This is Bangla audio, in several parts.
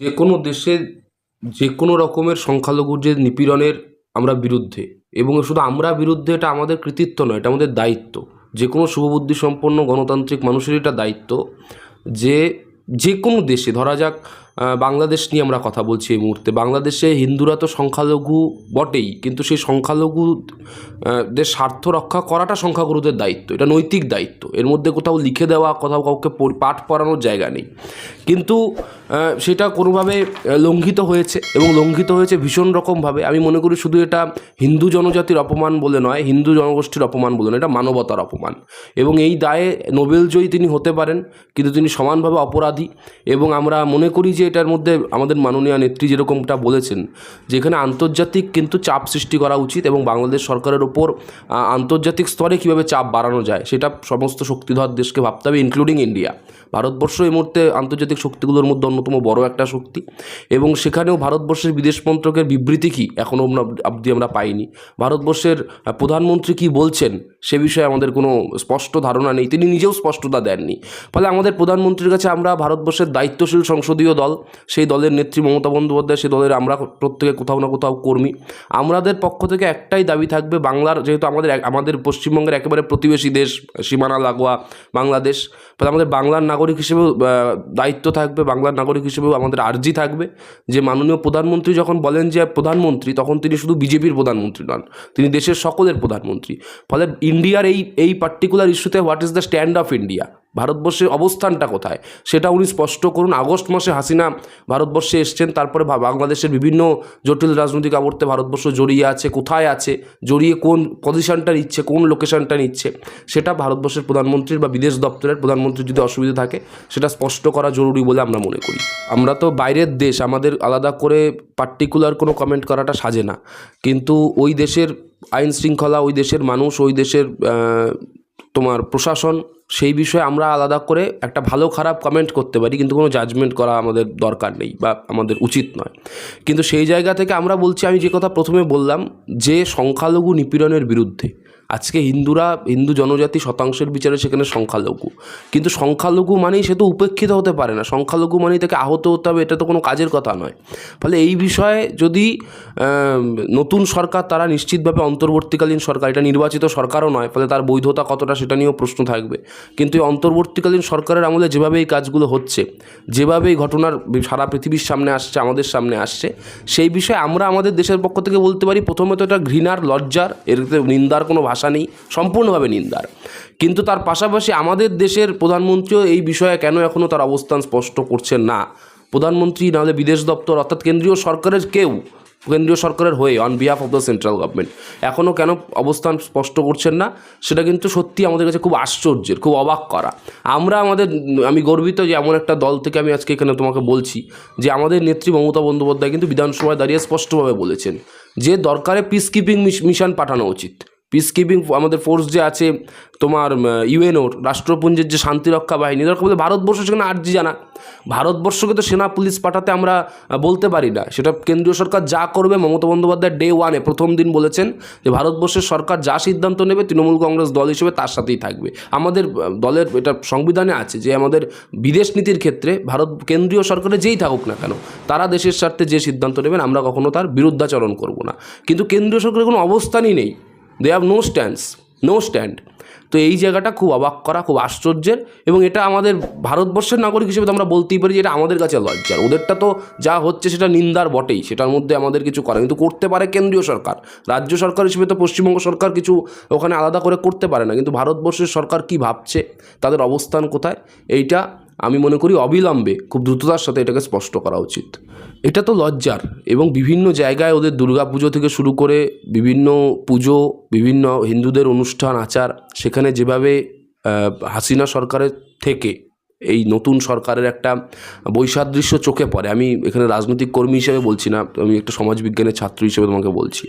যে কোনো দেশে যে কোনো রকমের সংখ্যালঘুর যে নিপীড়নের আমরা বিরুদ্ধে এবং শুধু আমরা বিরুদ্ধে এটা আমাদের কৃতিত্ব নয়, এটা আমাদের দায়িত্ব। যে কোনো শুভবুদ্ধি সম্পন্ন গণতান্ত্রিক মানুষের এটা দায়িত্ব যে যে কোনো দেশে, ধরা যাক বাংলাদেশ নিয়ে আমরা কথা বলছি এই মুহূর্তে। বাংলাদেশে হিন্দুরা তো সংখ্যালঘু বটেই, কিন্তু সেই সংখ্যালঘু দের স্বার্থ রক্ষা করাটা সংখ্যাগুরুদের দায়িত্ব, এটা নৈতিক দায়িত্ব। এর মধ্যে কোথাও লিখে দেওয়া, কোথাও কাউকে পাঠ পড়ানোর জায়গা নেই। কিন্তু সেটা কোনোভাবে লঙ্ঘিত হয়েছে এবং লঙ্ঘিত হয়েছে ভীষণ রকমভাবে। আমি মনে করি শুধু এটা হিন্দু জনজাতির অপমান বলে নয়, হিন্দু জনগোষ্ঠীর অপমান বলে নয়, এটা মানবতার অপমান। এবং এই দায়ে নোবেলজয়ী তিনি হতে পারেন, কিন্তু তিনি সমানভাবে অপরাধী। এবং আমরা মনে করি যে এটার মধ্যে আমাদের মাননীয় নেত্রী যেরকমটা বলেছেন, যেখানে আন্তর্জাতিক কিন্তু চাপ সৃষ্টি করা উচিত এবং বাংলাদেশ সরকারের ওপর আন্তর্জাতিক স্তরে কীভাবে চাপ বাড়ানো যায়, সেটা সমস্ত শক্তিধর দেশকে ভাবতে হবে ইনক্লুডিং ইন্ডিয়া ভারতবর্ষ এই মুহূর্তে আন্তর্জাতিক শক্তিগুলোর মধ্যে অন্যতম বড় একটা শক্তি এবং সেখানেও ভারতবর্ষের বিদেশ মন্ত্রকের বিবৃতি কী এখনও অবধি আমরা পাইনি। ভারতবর্ষের প্রধানমন্ত্রী কি বলছেন সে বিষয়ে আমাদের কোনো স্পষ্ট ধারণা নেই, তিনি নিজেও স্পষ্টতা দেননি। ফলে আমাদের প্রধানমন্ত্রীর কাছে আমরা ভারতবর্ষের দায়িত্বশীল সংসদীয় দল সেই দলের নেত্রী মমতা বন্দ্যোপাধ্যায়, সেই দলের আমরা প্রত্যেকে কোথাও না কোথাও কর্মী। আমাদের পক্ষ থেকে একটাই দাবি থাকবে, বাংলার যেহেতু আমাদের আমাদের পশ্চিমবঙ্গের একেবারে প্রতিবেশী দেশ, সীমানা লাগোয়া বাংলাদেশ আমাদের বাংলার নাগরিক হিসেবেও দায়িত্ব থাকবে, বাংলার নাগরিক হিসেবেও আমাদের আর্জি থাকবে। যে মাননীয় প্রধানমন্ত্রী যখন বলেন যে প্রধানমন্ত্রী, তখন তিনি শুধু বিজেপির প্রধানমন্ত্রী নন, তিনি দেশের সকলের প্রধানমন্ত্রী। ফলে ইন্ডিয়ার এই এই পার্টিকুলার ইস্যুতে what is the stand of India ভারতবর্ষের অবস্থানটা কোথায়? সেটা উনি স্পষ্ট করুন। আগস্ট মাসে হাসিনা ভারতবর্ষে এসছেন, তারপরে বাংলাদেশের বিভিন্ন জটিল রাজনৈতিক আবর্তে ভারতবর্ষ জড়িয়ে আছে, কোথায় আছে, জড়িয়ে কোন পজিশনটা নিচ্ছে, কোন লোকেশনটা নিচ্ছে, সেটা ভারতবর্ষের প্রধানমন্ত্রীর বা বিদেশ দপ্তরের প্রধানমন্ত্রীর যদি অসুবিধা থাকে, সেটা স্পষ্ট করা জরুরি বলে আমরা মনে করি। আমরা তো বাইরের দেশ, আমাদের আলাদা করে পার্টিকুলার কোনো কমেন্ট করাটা সাজে না। কিন্তু ওই দেশের আইন শৃঙ্খলা, ওই দেশের মানুষ, ওই দেশের তোমার প্রশাসন, সেই বিষয়ে আমরা আলাদা করে একটা ভালো খারাপ কমেন্ট করতে পারি, কিন্তু কোনো জাজমেন্ট করা আমাদের দরকার নেই বা আমাদের উচিত নয়। কিন্তু সেই জায়গা থেকে আমরা বলছি, আমি যে কথা প্রথমে বললাম, যে সংখ্যালঘু নিপীড়নের বিরুদ্ধে। আজকে হিন্দুরা, হিন্দু জনজাতি শতাংশের বিচারে সেখানে সংখ্যালঘু। কিন্তু সংখ্যালঘু মানেই সে তো উপেক্ষিত হতে পারে না। সংখ্যালঘু মানেই তাকে আহত হতে হবে, এটা তো কোনো কাজের কথা নয়। ফলে এই বিষয়ে যদি নতুন সরকার, তারা নিশ্চিতভাবে অন্তর্বর্তীকালীন সরকার, এটা নির্বাচিত সরকারও নয়, ফলে তার বৈধতা কতটা সেটা নিয়েও প্রশ্ন থাকবে। কিন্তু এই অন্তর্বর্তীকালীন সরকারের আমলে যেভাবে এই কাজগুলো হচ্ছে, যেভাবে এই ঘটনার সারা পৃথিবীর সামনে আসছে, আমাদের সামনে আসছে, সেই বিষয়ে আমরা আমাদের দেশের পক্ষ থেকে বলতে পারি, প্রথমে তো এটা ঘৃণার লজ্জার, এর নিন্দার কোনো ভাষা নেই, সম্পূর্ণভাবে নিন্দার। কিন্তু তার পাশাপাশি আমাদের দেশের প্রধানমন্ত্রীও এই বিষয়ে কেন এখনও তার অবস্থান স্পষ্ট করছেন না? প্রধানমন্ত্রী নাহলে বিদেশ দপ্তর, অর্থাৎ কেন্দ্রীয় সরকারের কেউ কেন্দ্রীয় সরকারের হয়ে on behalf of the central government এখনও কেন অবস্থান স্পষ্ট করছেন না? সেটা কিন্তু সত্যি আমাদের কাছে খুব আশ্চর্যের, খুব অবাক করা। আমরা আমাদের, আমি গর্বিত যে এমন একটা দল থেকে আমি আজকে এখানে তোমাকে বলছি, যে আমাদের নেত্রী মমতা বন্দ্যোপাধ্যায় কিন্তু বিধানসভায় দাঁড়িয়ে স্পষ্টভাবে বলেছেন যে দরকারে পিস কিপিং মিশন পাঠানো উচিত। পিস কিপিং আমাদের ফোর্স যে আছে, তোমার ইউএনওর রাষ্ট্রপুঞ্জের যে শান্তিরক্ষা বাহিনী দরকার বলে ভারতবর্ষ সেখানে আর্জি জানা। ভারতবর্ষকে তো সেনা, পুলিশ পাঠাতে আমরা বলতে পারি না। সেটা কেন্দ্রীয় সরকার যা করবে, মমতা বন্দ্যোপাধ্যায় ডে ওয়ানে প্রথম দিন বলেছেন যে ভারতবর্ষের সরকার যা সিদ্ধান্ত নেবে, তৃণমূল কংগ্রেস দল হিসেবে তার সাথেই থাকবে। আমাদের দলের এটা সংবিধানে আছে যে আমাদের বিদেশ নীতির ক্ষেত্রে ভারত কেন্দ্রীয় সরকারে যেই থাকুক না কেন, তারা দেশের স্বার্থে যে সিদ্ধান্ত নেবেন, আমরা কখনো তার বিরুদ্ধাচরণ করব না। কিন্তু কেন্দ্রীয় সরকারের কোনো অবস্থানই নেই। They have no stands no stand তো এই জায়গাটা খুব অবাক করা, খুব আশ্চর্যের এবং এটা আমাদের ভারতবর্ষের নাগরিক হিসেবে তো আমরা বলতেই পারি যে এটা আমাদের কাছে লজ্জার। ওদেরটা তো যা হচ্ছে সেটা নিন্দার বটেই, সেটার মধ্যে আমাদের কিছু করা কিন্তু করতে পারে কেন্দ্রীয় সরকার। রাজ্য সরকার হিসেবে তো পশ্চিমবঙ্গ সরকার কিছু ওখানে আলাদা করে করতে পারে না। কিন্তু ভারতবর্ষের সরকার কি ভাবছে? তাদের অবস্থান কোথায়? এইটা আমি মনে করি অবিলম্বে খুব দ্রুততার সাথে এটাকে স্পষ্ট করা উচিত। এটা তো লজ্জার এবং বিভিন্ন জায়গায় ওদের দুর্গা পুজো থেকে শুরু করে বিভিন্ন পুজো, বিভিন্ন হিন্দুদের অনুষ্ঠান, আচার, সেখানে যেভাবে হাসিনা সরকারের থেকে এই নতুন সরকারের একটা বৈসাদৃশ্য চোখে পড়ে। আমি এখানে রাজনৈতিক কর্মী হিসেবে বলছি না আমি একটা সমাজবিজ্ঞানের ছাত্র হিসেবে তোমাকে বলছি।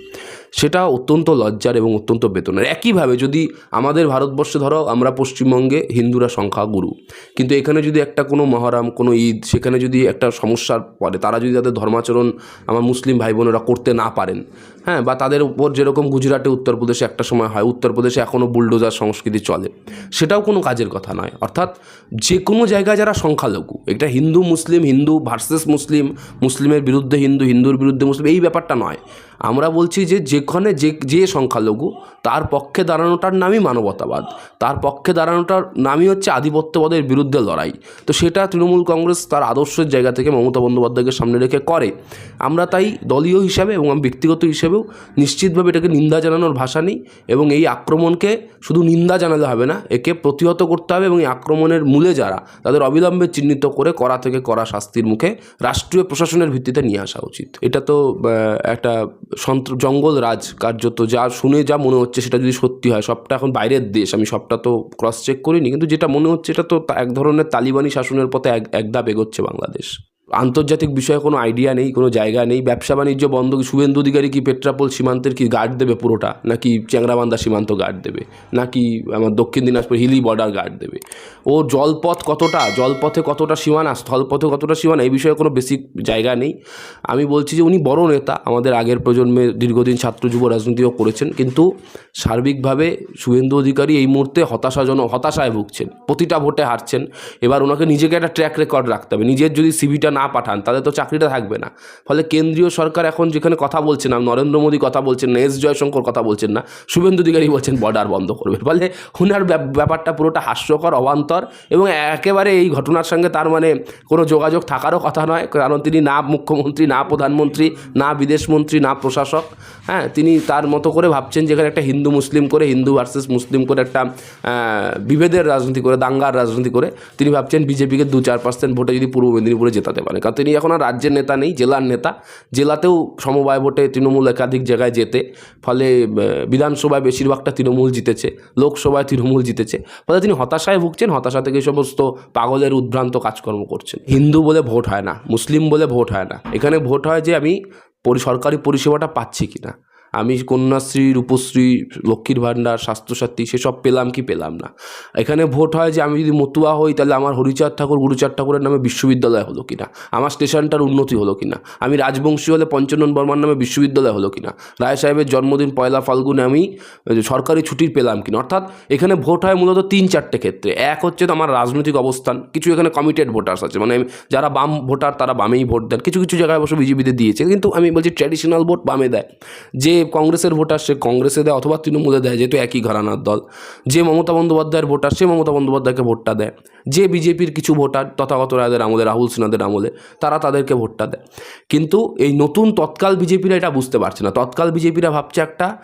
সেটা অত্যন্ত লজ্জার এবং অত্যন্ত বেতনের একইভাবে যদি আমাদের ভারতবর্ষে ধরো, আমরা পশ্চিমবঙ্গে হিন্দুরা সংখ্যাগুরু, কিন্তু এখানে যদি একটা কোনো মহরম, কোনো ঈদ, সেখানে যদি একটা সমস্যার পড়ে, তারা যদি তাদের ধর্মাচরণ আমার মুসলিম ভাই বোনেরা করতে না পারেন হ্যাঁ বা তাদের উপর যেরকম গুজরাটে, উত্তরপ্রদেশে একটা সময় হয়, উত্তরপ্রদেশে এখনও বুলডোজার সংস্কৃতি চলে। সেটাও কোনো কাজের কথা নয়। অর্থাৎ যে কোনো জায়গায় যারা সংখ্যালঘু, এটা হিন্দু, মুসলিম, হিন্দু ভার্সেস মুসলিম, মুসলিমের বিরুদ্ধে হিন্দু, হিন্দুর বিরুদ্ধে মুসলিম, এই ব্যাপারটা নয়। আমরা বলছি যে যেখানে যে যে সংখ্যালঘু, তার পক্ষে দাঁড়ানোটার নামই মানবতাবাদ। তার পক্ষে দাঁড়ানোটার নামই হচ্ছে আধিপত্যবাদের বিরুদ্ধে লড়াই। তো সেটা তৃণমূল কংগ্রেস তার আদর্শের জায়গা থেকে মমতা বন্দ্যোপাধ্যায়কে সামনে রেখে করে। আমরা তাই দলীয় হিসাবে এবং আমি ব্যক্তিগত হিসেবেও নিশ্চিতভাবে এটাকে নিন্দা জানানোর ভাষা নেই এবং এই আক্রমণকে শুধু নিন্দা জানালে হবে না, একে প্রতিহত করতে হবে এবং এই আক্রমণের মূলে যারা, তাদের অবিলম্বে চিহ্নিত করে করা থেকে করা শাস্তির মুখে রাষ্ট্রীয় প্রশাসনের ভিত্তিতে নিয়ে আসা উচিত। এটা তো একটা সন্ত্র জঙ্গল রাজ কার্যত যা শুনে যা মনে হচ্ছে সেটা যদি সত্যি হয়, সবটা এখন বাইরের দেশ, আমি সবটা তো ক্রস চেক করিনি, কিন্তু যেটা মনে হচ্ছে এটা তো এক ধরনের তালিবানি শাসনের পথে এক এক ধাপ এগোচ্ছে বাংলাদেশ। আন্তর্জাতিক বিষয়ে কোনো আইডিয়া নেই, কোনো জায়গা নেই। ব্যবসা বাণিজ্য বন্ধ শুভেন্দু অধিকারী কি পেট্রাপোল সীমান্তের কি গার্ড দেবে পুরোটা? নাকি চ্যাংরাবান্ধা সীমান্ত গার্ড দেবে? নাকি আমার দক্ষিণ দিনাজপুর হিলি বর্ডার গার্ড দেবে? ও জলপথ কতটা? জলপথে কতটা সীমানা? স্থলপথে কতটা সীমানা? এই বিষয়ে কোনো বেসিক জায়গা নেই। আমি বলছি যে উনি বড় নেতা, আমাদের আগের প্রজন্মে দীর্ঘদিন ছাত্র যুব রাজনীতিও করেছেন, কিন্তু সার্বিকভাবে শুভেন্দু অধিকারী এই মুহূর্তে হতাশাজনক, হতাশায় ভুগছেন। প্রতিটা ভোটে হারছেন। এবার ওনাকে নিজেকে একটা ট্র্যাক রেকর্ড রাখতে হবে। নিজের যদি সিভিটা না পাঠান তাহলে তো চাকরিটা থাকবে না। ফলে কেন্দ্রীয় সরকার এখন যেখানে কথা বলছেন না নরেন্দ্র মোদী কথা বলছেন না, এস জয়শঙ্কর কথা বলছেন না, শুভেন্দু অধিকারী বলছেন বর্ডার বন্ধ করবে। ফলে ব্যাপ- ব্যাপারটা পুরোটা হাস্যকর, অবান্তর এবং একেবারে এই ঘটনার সঙ্গে তার মানে কোনো যোগাযোগ থাকারও কথা নয়। কারণ তিনি না মুখ্যমন্ত্রী, না প্রধানমন্ত্রী, না বিদেশমন্ত্রী, না প্রশাসক। হ্যাঁ তিনি তার মতো করে ভাবছেন যেখানে একটা হিন্দু মুসলিম করে, হিন্দু ভার্সেস মুসলিম করে একটা বিভেদের রাজনীতি করে, দাঙ্গার রাজনীতি করে, তিনি ভাবছেন বিজেপিকে দু চার পার্সেন্ট ভোটে যদি পূর্ব মেদিনীপুরে জেতাতে কারণ তিনি এখন আর রাজ্যের নেতা নেই, জেলার নেতা। জেলাতেও সমবায় ভোটে তৃণমূল একাধিক জায়গায় যেতে ফলে বিধানসভায় বেশিরভাগটা তৃণমূল জিতেছে, লোকসভায় তৃণমূল জিতেছে। ফলে তিনি হতাশায় ভুগছেন, হতাশা থেকে সমস্ত পাগলের উদ্ভ্রান্ত কাজকর্ম করছেন। হিন্দু বলে ভোট হয় না, মুসলিম বলে ভোট হয় না। এখানে ভোট হয় যে আমি পরি- সরকারি পরিষেবাটা পাচ্ছি কিনা। আমি কন্যাশ্রী, রূপশ্রী, লক্ষ্মীর ভাণ্ডার, স্বাস্থ্যসাথী, সেসব পেলাম কি পেলাম না। এখানে ভোট হয় যে আমি যদি মতুয়া হই, তাহলে আমার হরিচাঁদ ঠাকুর, গুরুচাঁদ ঠাকুরের নামে বিশ্ববিদ্যালয় হলো কিনা? আমার স্টেশনটার উন্নতি হলো কিনা? আমি রাজবংশী হলে পঞ্চানন বর্মার নামে বিশ্ববিদ্যালয় হলো কিনা? রায় সাহেবের জন্মদিন, পয়লা ফাল্গুনে আমি সরকারি ছুটির পেলাম কিনা? অর্থাৎ এখানে ভোট হয় মূলত তিন চারটে ক্ষেত্রে। এক হচ্ছে তো আমার রাজনৈতিক অবস্থান। কিছু এখানে কমিটেড ভোটার্স আছে। মানে যারা বাম ভোটার, তারা বামেই ভোট দেন। কিছু কিছু জায়গায় অবশ্য বিজেপিতে দিয়েছে। কিন্তু আমি বলছি ট্র্যাডিশনাল ভোট বামে দেয়। যে কংগ্রেসের ভোটার সে কংগ্রেসে দেয় অথবা তৃণমূলে দেয়, যেহেতু একই ঘরানার দল। যে মমতা বন্দ্যোপাধ্যায়ের ভোটার, সে মমতা বন্দ্যোপাধ্যায়কে ভোটটা দেয়। যে বিজেপির কিছু ভোটার, তথাগত রায়দের আমলে, রাহুল সিনহাদের আমলে, তারা তাদেরকে ভোটটা দেয়। কিন্তু এই নতুন তৎকাল বিজেপিরা এটা বুঝতে পারছে না। তৎকাল বিজেপিরা ভাবছে একটা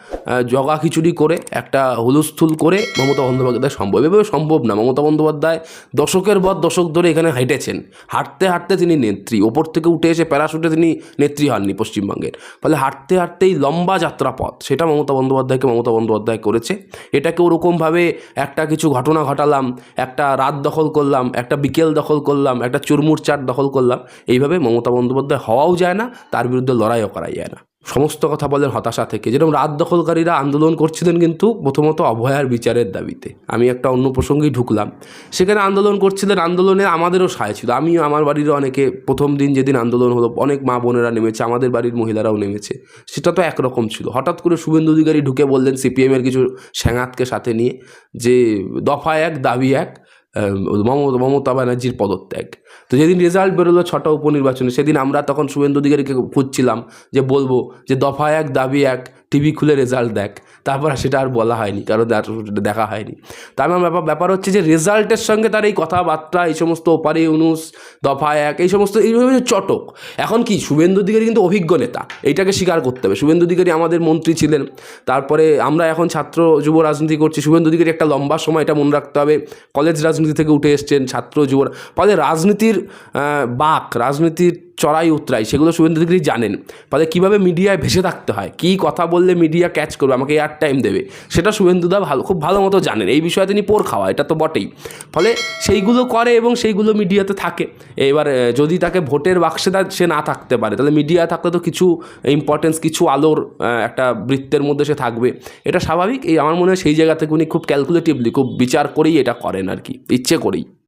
জগা খিচুড়ি করে, একটা হুলস্থুল করে মমতা বন্দ্যোপাধ্যায় সম্ভব। এভাবে সম্ভব না। মমতা বন্দ্যোপাধ্যায় দশকের পর দশক ধরে এখানে হেঁটেছেন। হাঁটতে হাঁটতে তিনি নেত্রী। ওপর থেকে উঠে এসে প্যারাশুটে তিনি নেত্রী হননি পশ্চিমবঙ্গের। ফলে হাঁটতে হাঁটতেই লম্বা যাত্রা পথ সেটা মমতা বন্দ্যোপাধ্যায়কে মমতা বন্দ্যোপাধ্যায় করেছে। এটাকে ওরকমভাবে একটা কিছু ঘটনা ঘটালাম, একটা রাত দখল করলাম, একটা বিকেল দখল করলাম, একটা চুরমুর চাট দখল করলাম। এইভাবে মমতা বন্দ্যোপাধ্যায় হওয়াও যায় না, তার বিরুদ্ধে লড়াইও করা যায় না। সমস্ত কথা বলেন হতাশা থেকে। যেরকম রাত দখলকারীরা আন্দোলন করছিলেন কিন্তু প্রথমত অভয়ার বিচারের দাবিতে। আমি একটা অন্য প্রসঙ্গেই ঢুকলাম। সেখানে আন্দোলন করছিলেন, আন্দোলনে আমাদেরও সায় ছিল। আমিও আমার বাড়িরও অনেকে প্রথম দিন যেদিন আন্দোলন হলো, অনেক মা বোনেরা নেমেছে, আমাদের বাড়ির মহিলারাও নেমেছে। সেটা তো একরকম ছিল। হঠাৎ করে শুভেন্দু অধিকারী ঢুকে বললেন, সিপিএমের কিছু স্যাঙাতকে সাথে নিয়ে যে দফা এক, দাবি এক মমতা ব্যানার্জির পদত্যাগ। তো যেদিন রেজাল্ট বেরোলো ছটা উপনির্বাচনে, সেদিন আমরা তখন শুভেন্দু অধিকারীকে খুঁজছিলাম যে বলব যে দফা এক, দাবি এক টিভি খুলে রেজাল্ট দেখ। তারপর সেটা আর বলা হয়নি কারণ দেখা হয়নি। তার আমার ব্যাপার ব্যাপার হচ্ছে যে রেজাল্টের সঙ্গে তার এই কথাবার্তা, এই সমস্ত ওপারে ইউনুস, দফা এক, এই সমস্ত এইভাবে চটক। এখন কি, শুভেন্দু অধিকারী কিন্তু অভিজ্ঞ নেতা, এইটাকে স্বীকার করতে হবে। শুভেন্দু অধিকারী আমাদের মন্ত্রী ছিলেন, তারপরে আমরা এখন ছাত্র যুব রাজনীতি করছি, শুভেন্দু অধিকারী একটা লম্বা সময় এটা মনে রাখতে হবে। কলেজ রাজনীতি থেকে উঠে এসছেন ছাত্র যুব, ফলে রাজনীতির বাক, রাজনীতির চড়াই উতরাই, সেগুলো শুভেন্দু অধিকারী জানেন। ফলে কীভাবে মিডিয়ায় ভেসে থাকতে হয়? কী কথা বললে মিডিয়া ক্যাচ করবে? আমাকে এয়ার টাইম দেবে। সেটা শুভেন্দুদা ভালো, খুব ভালো মতো জানেন। এই বিষয়ে তিনি পোর খাওয়া, এটা তো বটেই। ফলে সেইগুলো করে এবং সেইগুলো মিডিয়াতে থাকে। এবার যদি তাকে ভোটের বাক্সে সে না থাকতে পারে, তাহলে মিডিয়া থাকলে তো কিছু ইম্পর্টেন্স কিছু আলোর একটা বৃত্তের মধ্যে সে থাকবে। এটা স্বাভাবিক। এই আমার মনে হয় সেই জায়গা থেকে উনি খুব ক্যালকুলেটিভলি খুব বিচার করেই এটা করেন আর কি। ইচ্ছে করেই।